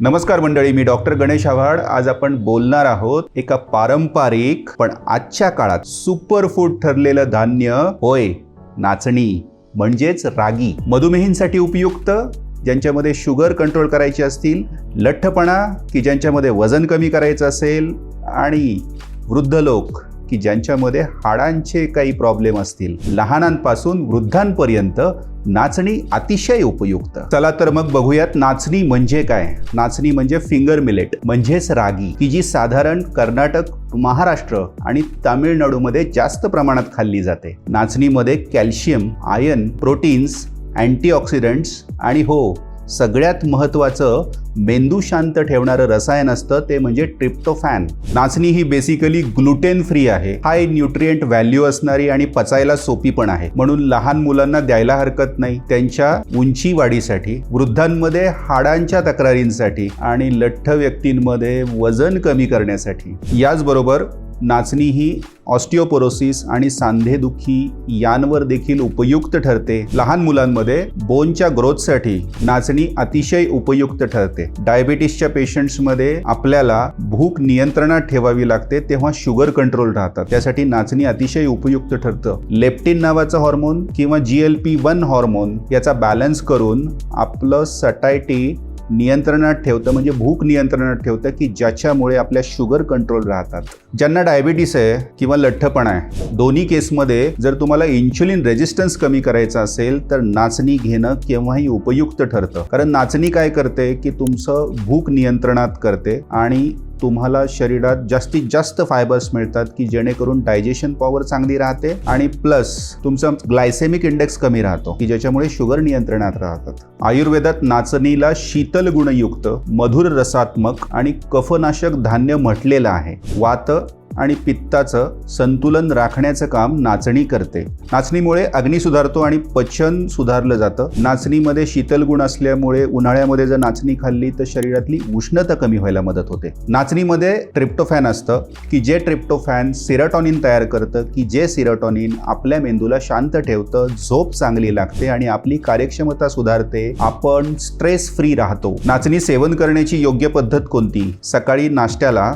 नमस्कार मंडळी मी डॉक्टर गणेश आव्हाड. आज आपण बोलणार आहोत एका पारंपरिक पण आजच्या काळात सुपरफूड ठरलेलं धान्य होय नाचणी म्हणजेच रागी. मधुमेहींसाठी उपयुक्त ज्यांच्यामध्ये शुगर कंट्रोल करायची असतील लठ्ठपणा की ज्यांच्यामध्ये वजन कमी करायचं असेल आणि वृद्ध लोक. की ज्यांच्यामध्ये हाडांचे काही प्रॉब्लेम असतील लहानांपासून वृद्धांपर्यंत नाचणी अतिशय उपयुक्त. चला तर मग बघूयात नाचणी म्हणजे काय? नाचणी म्हणजे फिंगर मिलेट म्हणजेच रागी की जी साधारण कर्नाटक महाराष्ट्र आणि तामिळनाडूमध्ये जास्त प्रमाणात खाल्ली जाते. नाचणीमध्ये कॅल्शियम आयर्न प्रोटीन्स अँटीऑक्सिडंट्स आणि हो सगळ्यात महत्त्वाचं मेंदू शांत ठेवणारं रसायन असतं ते म्हणजे ट्रिप्टोफॅन. नाचणी ही बेसिकली ग्लुटेन फ्री आहे हाय न्यूट्रिएंट व्हॅल्यू असणारी आणि पचायला सोपी पण आहे. म्हणून लहान मुलांना द्यायला हरकत नाही. त्यांच्या उंची वाढीसाठी वृद्धांमध्ये हाडांच्या तक्रारींसाठी आणि लठ्ठ व्यक्तींमध्ये वजन कमी करण्यासाठी. याचबरोबर नाचणी ही ऑस्टिओपोरोसिस आणि सांधेदुखी यांवर देखील उपयुक्त ठरते. लहान मुलांमध्ये बोनच्या ग्रोथसाठी नाचणी अतिशय उपयुक्त ठरते. डायबिटीसच्या पेशंट्समध्ये आपल्याला भूक नियंत्रणात ठेवावी लागते तेव्हा शुगर कंट्रोल राहतात त्यासाठी नाचणी अतिशय उपयुक्त ठरतं. लेप्टिन नावाचं हॉर्मोन किंवा G L P one hormone याचा बॅलन्स करून आपलं सटायटी नियंत्रणात ठेवतं म्हणजे भूक नियंत्रणात ठेवतं की ज्याच्यामुळे आपल्या शुगर कंट्रोल राहतात. ज्यांना डायबिटीस आहे किंवा लठ्ठपणा आहे दोन्ही केसमध्ये जर तुम्हाला इन्शुलिन रेजिस्टन्स कमी करायचा असेल तर नाचणी घेणं केव्हाही उपयुक्त ठरतं. कारण नाचणी काय करते? की तुमचं भूक नियंत्रणात करते आणि तुम्हाला शरीरात जास्तीत जास्त फायबर्स मिळतात की जेणेकरून डायजेशन पॉवर चांगली राहते आणि प्लस तुमचा ग्लायसेमिक इंडेक्स कमी राहतो की ज्याच्यामुळे शुगर नियंत्रणात राहतात. आयुर्वेदात नाचणीला शीतल गुणयुक्त मधुर रसात्मक आणि कफनाशक धान्य म्हटलेलं आहे. वात आणि पित्ताचं संतुलन राखण्याचं काम नाचणी करते. नाचणीमुळे अग्नी सुधारतो आणि पचन सुधारलं जातं. नाचणीमध्ये शीतल गुण असल्यामुळे उन्हाळ्यामध्ये जर नाचणी खाल्ली तर शरीरातली उष्णता कमी व्हायला मदत होते. नाचणीमध्ये ट्रिप्टोफॅन असतं की जे ट्रिप्टोफॅन सिराटॉनिन तयार करतं की जे सिराटॉनिन आपल्या मेंदूला शांत ठेवतं झोप चांगली लागते आणि आपली कार्यक्षमता सुधारते आपण स्ट्रेस फ्री राहतो. नाचणी सेवन करण्याची योग्य पद्धत कोणती? सकाळी नाश्त्याला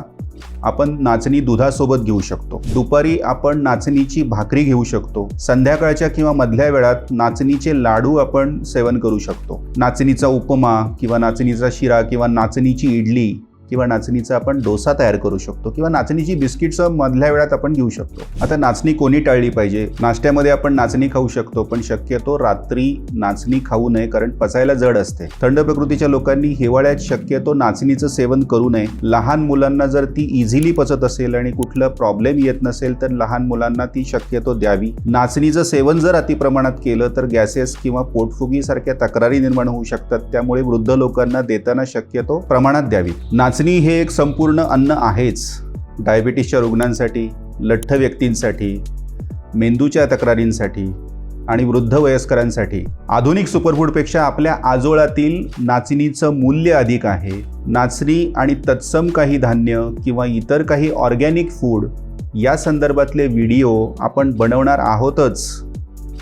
आपण नाचणी दुधासोबत घेऊ शकतो. दुपारी आपण नाचणीची भाकरी घेऊ शकतो. संध्याकाळच्या किंवा मधल्या वेळात नाचणीचे लाडू आपण सेवन करू शकतो. नाचणीचा उपमा किंवा नाचणीचा शिरा किंवा नाचणीची इडली किंवा नाचणीचा आपण डोसा तयार करू शकतो किंवा नाचणीची बिस्किट्स मधल्या वेळात आपण घेऊ शकतो. आता नाचणी कोणी टाळली पाहिजे? नाश्त्यामध्ये आपण नाचणी खाऊ शकतो पण शक्यतो रात्री नाचणी खाऊ नये कारण पचायला जड असते. थंड प्रकृतीच्या लोकांनी हिवाळ्यात शक्यतो नाचणीचं सेवन करू नये. लहान मुलांना जर ती इझिली पचत असेल आणि कुठलं प्रॉब्लेम येत नसेल तर लहान मुलांना ती शक्यतो द्यावी. नाचणीचं सेवन जर अतिप्रमाणात केलं तर गॅसेस किंवा पोटफुगीसारख्या तक्रारी निर्माण होऊ शकतात. त्यामुळे वृद्ध लोकांना देताना शक्यतो प्रमाणात द्यावी. नाच नाचणी हे एक संपूर्ण अन्न आहेच. डायबिटीसच्या रुग्णांसाठी लठ्ठ व्यक्तींसाठी मेंदूच्या तक्रारींसाठी आणि वृद्ध वयस्करांसाठी. आधुनिक सुपरफूडपेक्षा आपल्या आजोळातील नाचणीचं मूल्य अधिक आहे. नाचणी आणि तत्सम काही धान्य किंवा इतर काही ऑर्गॅनिक फूड या संदर्भातले व्हिडिओ आपण बनवणार आहोतच.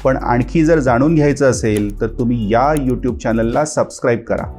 पण आणखी जर जाणून घ्यायचं असेल तर तुम्ही या यूट्यूब चॅनलला सबस्क्राईब करा.